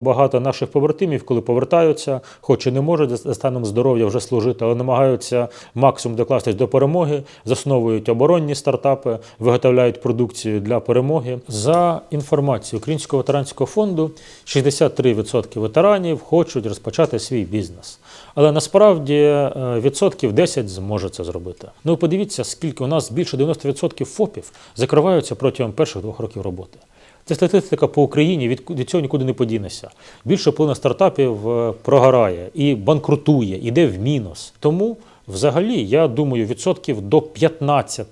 Багато наших побратимів, коли повертаються, хоч і не можуть за станом здоров'я вже служити, але намагаються максимум докластись до перемоги, засновують оборонні стартапи, виготовляють продукцію для перемоги. За інформацією Українського ветеранського фонду, 63% ветеранів хочуть розпочати свій бізнес. Але насправді е, відсотків 10 зможе це зробити. Ну подивіться, скільки у нас більше 90% ФОПів закриваються протягом перших двох років роботи. Це статистика по Україні, від, від цього нікуди не подінешся. Більше половина стартапів е, прогорає і банкрутує, іде в мінус. Тому, взагалі, я думаю, відсотків до 15,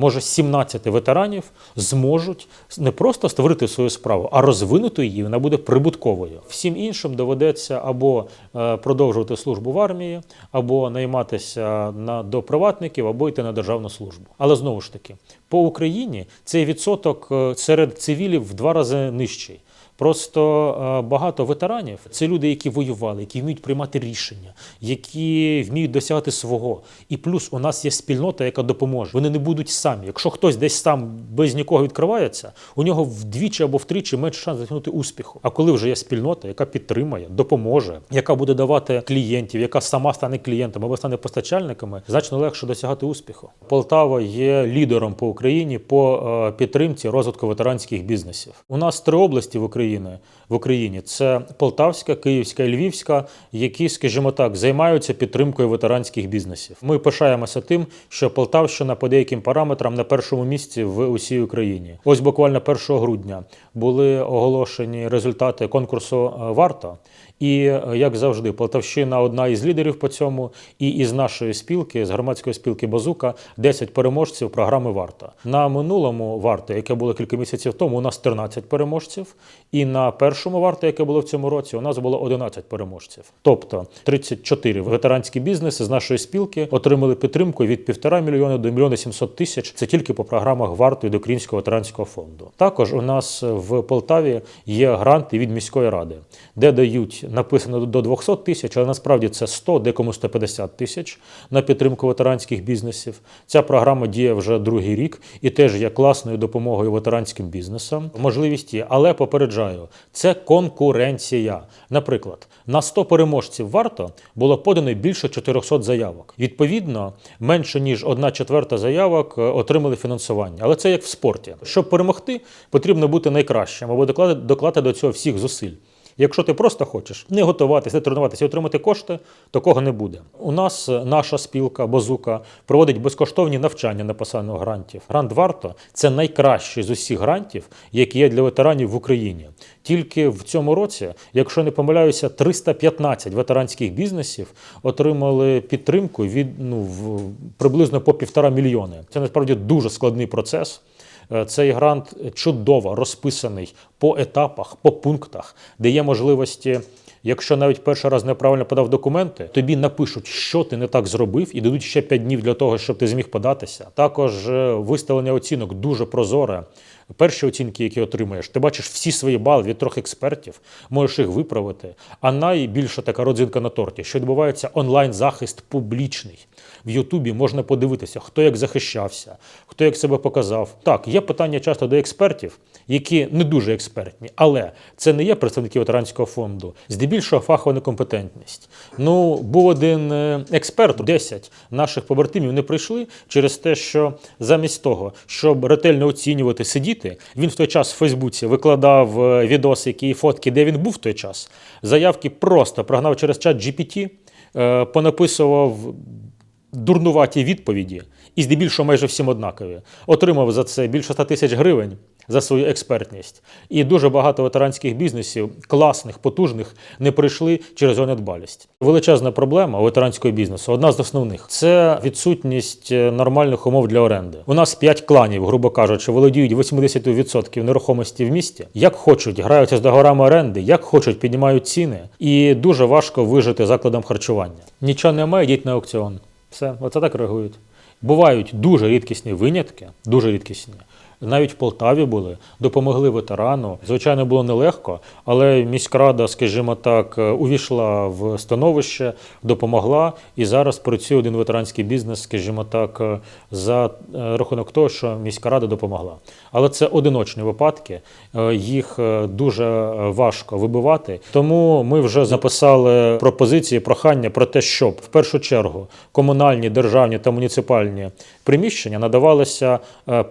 може 17 ветеранів зможуть не просто створити свою справу, а розвинути її, вона буде прибутковою. Всім іншим доведеться або е, продовжувати службу в армії, або найматися на, до приватників, або йти на державну службу. Але знову ж таки, по Україні цей відсоток е, серед цивілів в два рази нижчий. Просто е, багато ветеранів це люди, які воювали, які вміють приймати рішення, які вміють досягати свого. І плюс у нас є спільнота, яка допоможе. Вони не будуть самі. Якщо хтось десь сам без нікого відкривається, у нього вдвічі або втричі менше шанс досягнути успіху. А коли вже є спільнота, яка підтримає, допоможе, яка буде давати клієнтів, яка сама стане клієнтом або стане постачальниками, значно легше досягати успіху. Полтава є лідером по Україні по е, підтримці розвитку ветеранських бізнесів. У нас три області в Україні в Україні це Полтавська, Київська і Львівська, які, скажімо так, займаються підтримкою ветеранських бізнесів. Ми пишаємося тим, що Полтавщина по деяким параметрам на першому місці в усій Україні. Ось буквально 1 грудня були оголошені результати конкурсу е, варто. І е, як завжди, Полтавщина одна із лідерів по цьому, і із нашої спілки, з громадської спілки Базука, 10 переможців програми Варта. На минулому варто, яке було кілька місяців тому, у нас 13 переможців. І на першому варто, яке було в цьому році, у нас було 11 переможців. Тобто 34 ветеранські бізнеси з нашої спілки отримали підтримку від 1,5 мільйона до мільйона 700 тисяч. Це тільки по програмах варто і до Українського ветеранського фонду. Також у нас в Полтаві є гранти від міської ради, де дають написано до 200 тисяч, але насправді це 100, декому 150 тисяч на підтримку ветеранських бізнесів. Ця програма діє вже другий рік і теж є класною допомогою ветеранським бізнесам. Можливість є, але попереджаю, це конкуренція. Наприклад, на 100 переможців варто було подано більше 400 заявок. Відповідно, менше ніж одна четверта заявок е, отримали фінансування. Але це як в спорті. Щоб перемогти, потрібно бути найкращим або докладати, докладати до цього всіх зусиль. Якщо ти просто хочеш не готуватися, не тренуватися і отримати кошти, такого не буде. У нас е, наша спілка Базука проводить безкоштовні навчання на посаду грантів. Грант варто це найкращий з усіх грантів, які є для ветеранів в Україні. Тільки в цьому році, якщо не помиляюся, 315 ветеранських бізнесів отримали підтримку від ну приблизно по півтора мільйони. Це насправді дуже складний процес. Е, Цей грант чудово розписаний по етапах, по пунктах, де є можливості. Якщо навіть перший раз неправильно подав документи, тобі напишуть, що ти не так зробив, і дадуть ще 5 днів для того, щоб ти зміг податися. Також е, виставлення оцінок дуже прозоре. Перші оцінки, які отримаєш, ти бачиш всі свої бали від трьох експертів, можеш їх виправити. А найбільша така родзинка на торті, що відбувається онлайн-захист публічний. В Ютубі можна подивитися, хто як захищався, хто як себе показав. Так, є питання часто до експертів, які не дуже експертні, але це не є представники ветеранського фонду. Здебільшого фахова некомпетентність. Ну, був один е, експерт, 10 наших побратимів не прийшли через те, що замість того, щоб ретельно оцінювати, сидіти, він в той час в Фейсбуці викладав е, відосики і фотки, де він був в той час. Заявки просто прогнав через чат GPT, е, понаписував дурнуваті відповіді, і здебільшого майже всім однакові. Отримав за це більше 100 тисяч гривень за свою експертність. І дуже багато ветеранських бізнесів, класних, потужних, не прийшли через його недбалість. Величезна проблема ветеранського бізнесу, одна з основних це відсутність е, нормальних умов для оренди. У нас 5 кланів, грубо кажучи, володіють 80% нерухомості в місті. Як хочуть, граються з договорами оренди, як хочуть, піднімають ціни, і дуже важко вижити закладом харчування. Нічого немає, йдіть на аукціон. Все, оце так реагують. Бувають дуже рідкісні винятки, дуже рідкісні. Навіть в Полтаві були, допомогли ветерану. Звичайно, було нелегко, але міськрада, скажімо так, е, увійшла в становище, допомогла, і зараз працює один ветеранський бізнес, скажімо так, е, за е, рахунок того, що міська рада допомогла. Але це одиночні випадки, їх дуже важко вибивати. Тому ми вже записали пропозиції, прохання про те, щоб в першу чергу комунальні, державні та муніципальні приміщення надавалися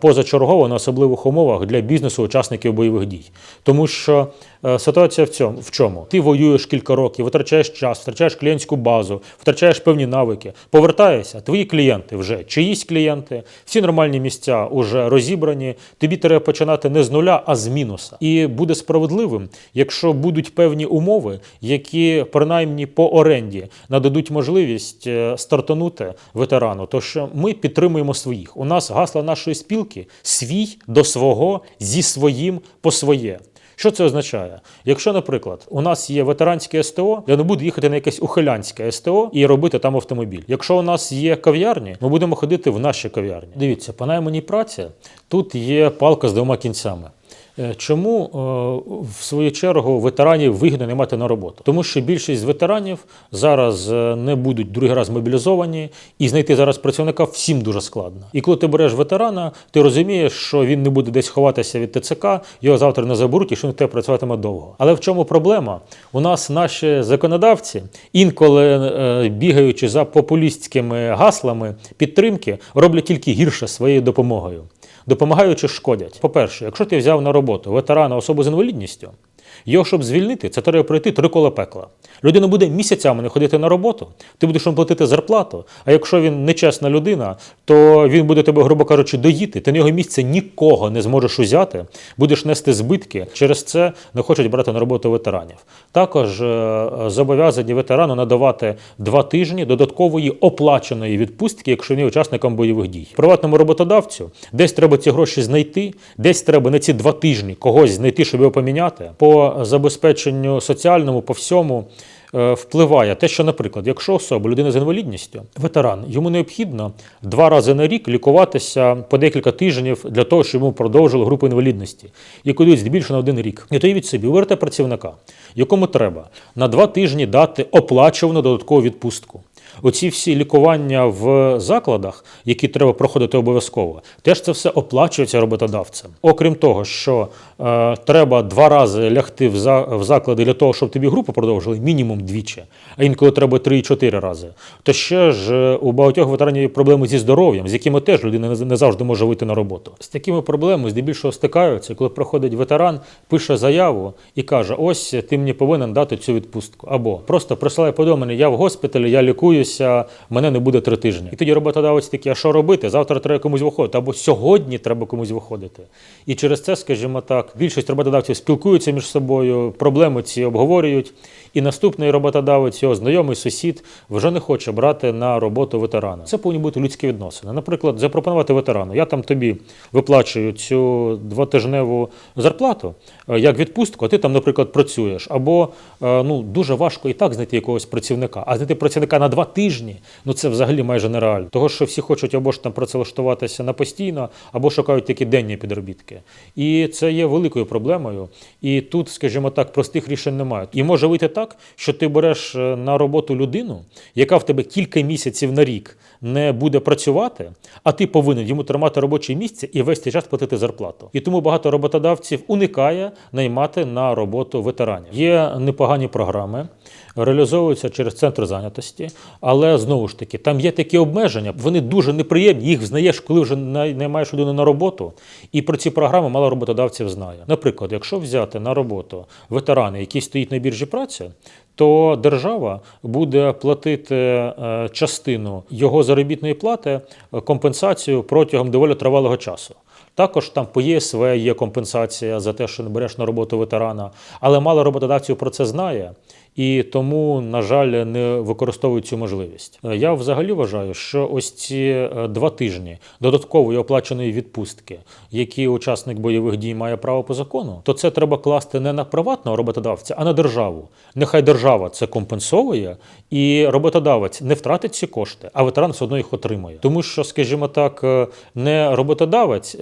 позачергово на особливих умовах для бізнесу учасників бойових дій. Тому що ситуація в цьому в чому? Ти воюєш кілька років, витрачаєш час, втрачаєш клієнтську базу, втрачаєш певні навики. Повертаєшся, твої клієнти вже чиїсь клієнти, всі нормальні місця вже розібрані. Тобі треба починати не з нуля, а з мінуса. І буде справедливим, якщо будуть певні умови, які принаймні по оренді нададуть можливість е, стартанути ветерану. То що ми підтримуємо своїх. У нас гасло нашої спілки свій до свого зі своїм по своє. Що це означає? Якщо, наприклад, у нас є ветеранське СТО, я не буду їхати на якесь ухилянське СТО і робити там автомобіль. Якщо у нас є кав'ярні, ми будемо ходити в наші кав'ярні. Дивіться, по найманій праці тут є палка з двома кінцями. Е, Чому е, в свою чергу ветеранів вигідно не мати на роботу? Тому що більшість ветеранів зараз е, не будуть другий раз мобілізовані, і знайти зараз працівника всім дуже складно. І коли ти береш ветерана, ти розумієш, що він не буде десь ховатися від ТЦК, його завтра не заберуть, і що він тебе працюватиме довго. Але в чому проблема? У нас наші законодавці, інколи бігаючи за популістськими гаслами підтримки, роблять тільки гірше своєю допомогою допомагаючи шкодять. По-перше, якщо ти взяв на роботу ветерана особу з інвалідністю, його, щоб звільнити, це треба пройти три кола пекла. Людина буде місяцями не ходити на роботу, ти будеш йому платити зарплату. А якщо він нечесна людина, то він буде тебе, грубо кажучи, доїти. Ти на його місце нікого не зможеш узяти, будеш нести збитки. Через це не хочуть брати на роботу ветеранів. Також е, зобов'язані ветерану надавати два тижні додаткової оплаченої відпустки, якщо він є учасником бойових дій. Приватному роботодавцю десь треба ці гроші знайти, десь треба на ці два тижні когось знайти, щоб його поміняти. По забезпеченню соціальному, по всьому. е, Впливає те, що, наприклад, якщо особа людина з інвалідністю, ветеран, йому необхідно два рази на рік лікуватися по декілька тижнів для того, щоб йому продовжили групу інвалідності, і кудись більше на один рік. І то від собі, берете працівника, якому треба на два тижні дати оплачувану додаткову відпустку. Оці всі лікування в закладах, які треба проходити обов'язково, теж це все оплачується роботодавцем. Окрім того, що треба два рази лягти в, за, в заклади для того, щоб тобі групу продовжили, мінімум двічі, а інколи треба три-чотири рази. То ще ж е, у багатьох ветеранів є проблеми зі здоров'ям, з якими теж людина не, завжди може вийти на роботу. З такими проблемами здебільшого стикаються, коли приходить ветеран, пише заяву і каже: ось ти мені повинен дати цю відпустку. Або просто присилає повідомлення, я в госпіталі, я лікуюся, мене не буде три тижні. І тоді роботодавець такий, а що робити? Завтра треба комусь виходити, або сьогодні треба комусь виходити. І через це, скажімо так, більшість роботодавців спілкуються між собою, проблеми ці обговорюють. І наступний роботодавець, його знайомий сусід, вже не хоче брати на роботу ветерана. Це повинні бути людські відносини. Наприклад, запропонувати ветерану. Я там тобі виплачую цю двотижневу зарплату е, як відпустку, а ти там, наприклад, працюєш. Або е, ну дуже важко і так знайти якогось працівника, а знайти працівника на два тижні ну це взагалі майже нереально. Того, що всі хочуть або ж там працевлаштуватися на постійно, або шукають такі денні підробітки. І це є великою проблемою. І тут, скажімо так, простих рішень немає. І може вийти так, що ти береш е, на роботу людину, яка в тебе кілька місяців на рік не буде працювати, а ти повинен йому тримати робоче місце і весь цей час платити зарплату. І тому багато роботодавців уникає наймати на роботу ветеранів. Є непогані програми, реалізовуються через центр зайнятості, але знову ж таки, там є такі обмеження, вони дуже неприємні. Їх знаєш, коли вже най- наймаєш людину на роботу. І про ці програми мало роботодавців знає. Наприклад, якщо взяти на роботу ветерана, який стоїть на біржі праці, то держава буде платити е, частину його заробітної плати е, компенсацію протягом доволі тривалого часу. Також там по ЄСВ є компенсація за те, що не береш на роботу ветерана, але мало роботодавців про це знає. І тому, на жаль, не використовують цю можливість. Е, Я взагалі вважаю, що ось ці е, два тижні додаткової оплаченої відпустки, які учасник бойових дій має право по закону, то це треба класти не на приватного роботодавця, а на державу. Нехай держава це компенсовує, і роботодавець не втратить ці кошти, а ветеран все одно їх отримає. Тому що, скажімо так, е, не роботодавець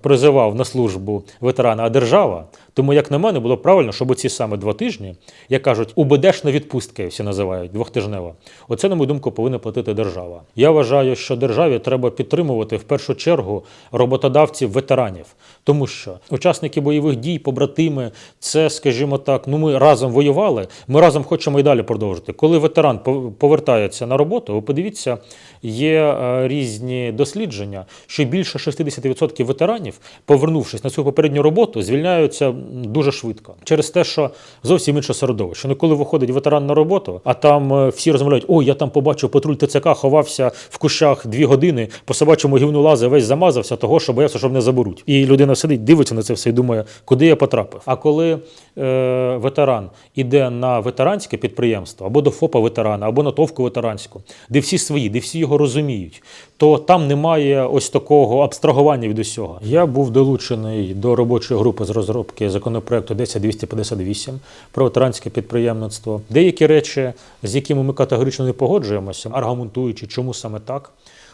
призивав на службу ветерана, а держава. Тому, як на мене, було правильно, щоб ці саме два тижні, як кажуть, убедешна відпустка, всі називають двохтижнева. Оце, на мою думку, повинна платити держава. Я вважаю, що державі треба підтримувати в першу чергу роботодавців ветеранів, тому що учасники бойових дій, побратими, це, скажімо так, ну ми разом воювали, ми разом хочемо і далі продовжити. Коли ветеран пов- повертається на роботу, ви подивіться, є е, різні дослідження, що більше 60% ветеранів, повернувшись на цю попередню роботу, звільняються дуже швидко через те, що зовсім інше середовище. Ну, коли виходить ветеран на роботу, а там е, всі розмовляють: ой, я там побачив патруль ТЦК, ховався в кущах дві години, по собачому гівну лазив, весь замазався, того, що боявся, щоб не заберуть. І людина сидить, дивиться на це все і думає, куди я потрапив. А коли е, ветеран іде на ветеранське підприємство або до ФОПа ветерана, або на товку ветеранську, де всі свої, де всі його розуміють, то там немає ось такого абстрагування від усього. Я був долучений до робочої групи з розробки законопроекту 10258 про ветеранське підприємництво. Деякі речі, з якими ми категорично не погоджуємося, аргументуючи, чому саме так.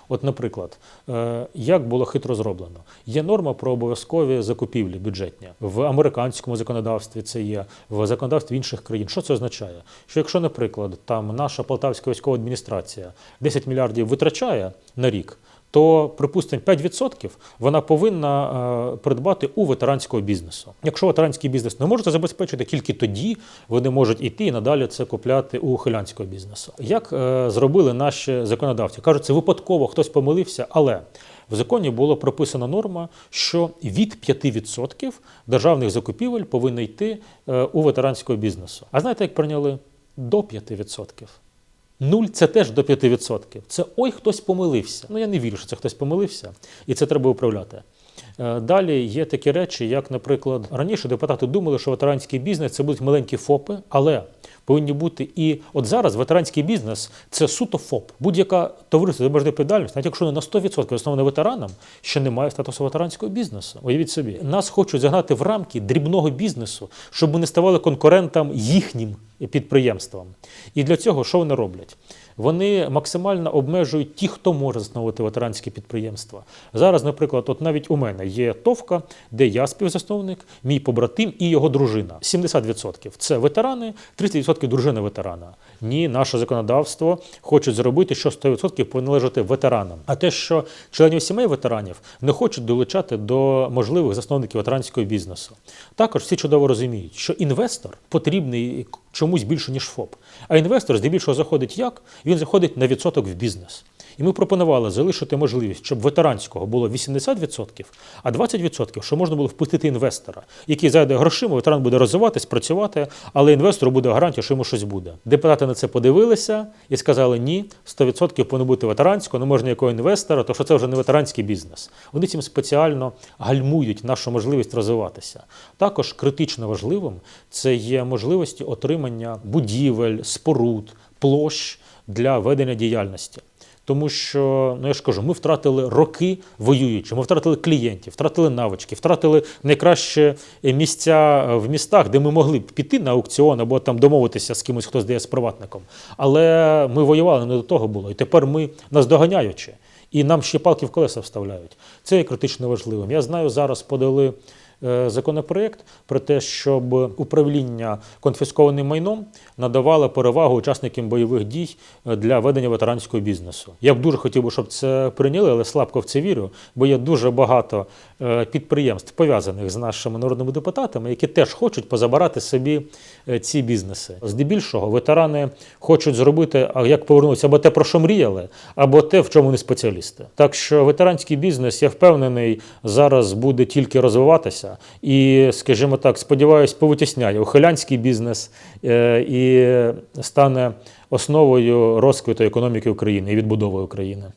От, наприклад, е, як було хитро зроблено, є норма про обов'язкові закупівлі бюджетні в американському законодавстві. Це є в законодавстві інших країн. Що це означає? Що якщо, наприклад, там наша полтавська військова адміністрація 10 мільярдів витрачає на рік. То, припустимо, 5% вона повинна е, придбати у ветеранського бізнесу. Якщо ветеранський бізнес не може це забезпечити, тільки тоді вони можуть іти і надалі це купляти у хилянського бізнесу. Як е, зробили наші законодавці? Кажуть, це випадково хтось помилився, але в законі було прописана норма, що від 5% державних закупівель повинні йти е, у ветеранського бізнесу. А знаєте, як прийняли? До 5%. Нуль це теж до 5%. Це ой, хтось помилився. Ну я не вірю, що це хтось помилився, і це треба управляти. Е, Далі є такі речі, як, наприклад, раніше депутати думали, що ветеранський бізнес це будуть маленькі ФОПи, але повинні бути і от зараз ветеранський бізнес це суто ФОП. Будь-яка товариство з обмеженою відповідальністю, навіть якщо не на 100% основане ветеранам, ще немає статусу ветеранського бізнесу. Уявіть собі, нас хочуть загнати в рамки дрібного бізнесу, щоб ми не ставали конкурентам їхнім підприємствам. І для цього що вони роблять? Вони максимально обмежують ті, хто може засновувати ветеранські підприємства. Зараз, наприклад, от навіть у мене є товка, де я співзасновник, мій побратим і його дружина. 70% це ветерани, 30% дружина ветерана. Ні, наше законодавство хочуть зробити, що 100% повинно лежати ветеранам. А те, що членів сімей ветеранів не хочуть долучати до можливих засновників ветеранського бізнесу. Також всі чудово розуміють, що інвестор потрібний чомусь більше, ніж ФОП. А інвестор здебільшого заходить як? Він заходить на відсоток в бізнес. І ми пропонували залишити можливість, щоб ветеранського було 80%, а 20%, що можна було впустити інвестора, який зайде грошима, ветеран буде розвиватись, працювати, але інвестору буде гарантія, що йому щось буде. Депутати на це подивилися і сказали: ні, 100% повинно бути ветеранського, не можна якого інвестора, тому що це вже не ветеранський бізнес. Вони цим спеціально гальмують нашу можливість розвиватися. Також критично важливим це є можливості отримання будівель, споруд, площ для ведення діяльності. Тому що, ну я ж кажу, ми втратили роки воюючи, ми втратили клієнтів, втратили навички, втратили найкраще місця в містах, де ми могли б піти на аукціон або там домовитися з кимось, хто здає з приватником. Але ми воювали не до того було. І тепер ми нас доганяючи, і нам ще палки в колеса вставляють. Це є критично важливим. Я знаю, зараз подали е, законопроект про те, щоб управління конфіскованим майном надавало перевагу учасникам бойових дій е, для ведення ветеранського бізнесу. Я б дуже хотів би, щоб це прийняли, але слабко в це вірю, бо є дуже багато е, підприємств пов'язаних з нашими народними депутатами, які теж хочуть позабирати собі е, ці бізнеси. Здебільшого ветерани хочуть зробити, а як повернутися або те, про що мріяли, або те, в чому вони спеціалісти. Так що ветеранський бізнес, я впевнений, зараз буде тільки розвиватися і, скажімо так, сподіваюсь, повитісняє ухилянський бізнес е, стане основою розквіту економіки України і відбудови України.